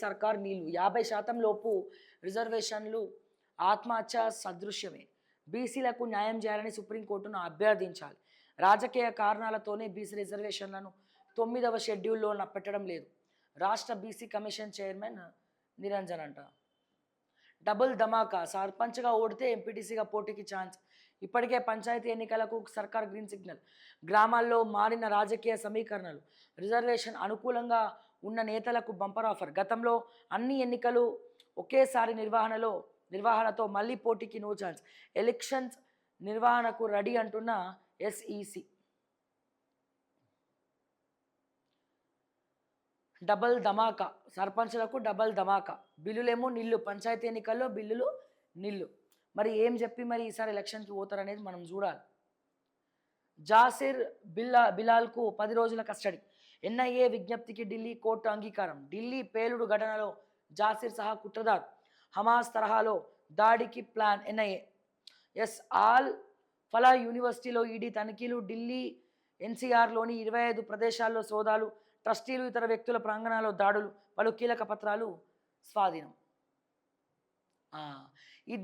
సర్కార్ నీళ్ళు. యాభై శాతం లోపు రిజర్వేషన్లు ఆత్మహత్య సదృశ్యమే. బీసీలకు న్యాయం చేయాలని సుప్రీంకోర్టును అభ్యర్థించాలి. రాజకీయ కారణాలతోనే బీసీ రిజర్వేషన్లను తొమ్మిదవ షెడ్యూల్లో పెట్టడం లేదు. రాష్ట్ర బీసీ కమిషన్ చైర్మన్ నిరంజన్ అంట. డబుల్ ధమాకా. సర్పంచ్గా ఓడితే ఎంపీటీసీగా పోటీకి ఛాన్స్. ఇప్పటికే పంచాయతీ ఎన్నికలకు సర్కార్ గ్రీన్ సిగ్నల్. గ్రామాల్లో మారిన రాజకీయ సమీకరణలు. రిజర్వేషన్ అనుకూలంగా ఉన్న నేతలకు బంపర్ ఆఫర్. గతంలో అన్ని ఎన్నికలు ఒకేసారి నిర్వహణలో నిర్వహణతో మళ్ళీ పోటీకి నో ఛాన్స్. ఎలక్షన్స్ నిర్వహణకు రెడీ అంటున్న ఎస్ఈసి. డబల్ ధమాకా. సర్పంచ్లకు డబల్ ధమాకా. బిల్లులేమో నిల్లు. పంచాయతీ ఎన్నికల్లో బిల్లులు నిల్లు. మరి ఏం చెప్పి మరి ఈసారి ఎలక్షన్కి పోతారనేది మనం చూడాలి. జాసిర్ బిల్లా బిలాల్కు పది రోజుల కస్టడీ. ఎన్ఐఏ విజ్ఞప్తికి ఢిల్లీ కోర్టు అంగీకారం. ఢిల్లీ పేలుడు ఘటనలో జాసిర్ సహా కుట్రదారు. హమాస్ తరహాలో దాడికి ప్లాన్ ఎన్ఐఏ. ఎస్ ఆల్ ఫలా యూనివర్సిటీలో ఈడీ తనిఖీలు ఢిల్లీ ఎన్సీఆర్లోని ఇరవై ఐదు ప్రదేశాల్లో సోదాలు ట్రస్టీలు ఇతర వ్యక్తుల ప్రాంగణాల్లో దాడులు పలు కీలక పత్రాలు స్వాధీనం. ఈ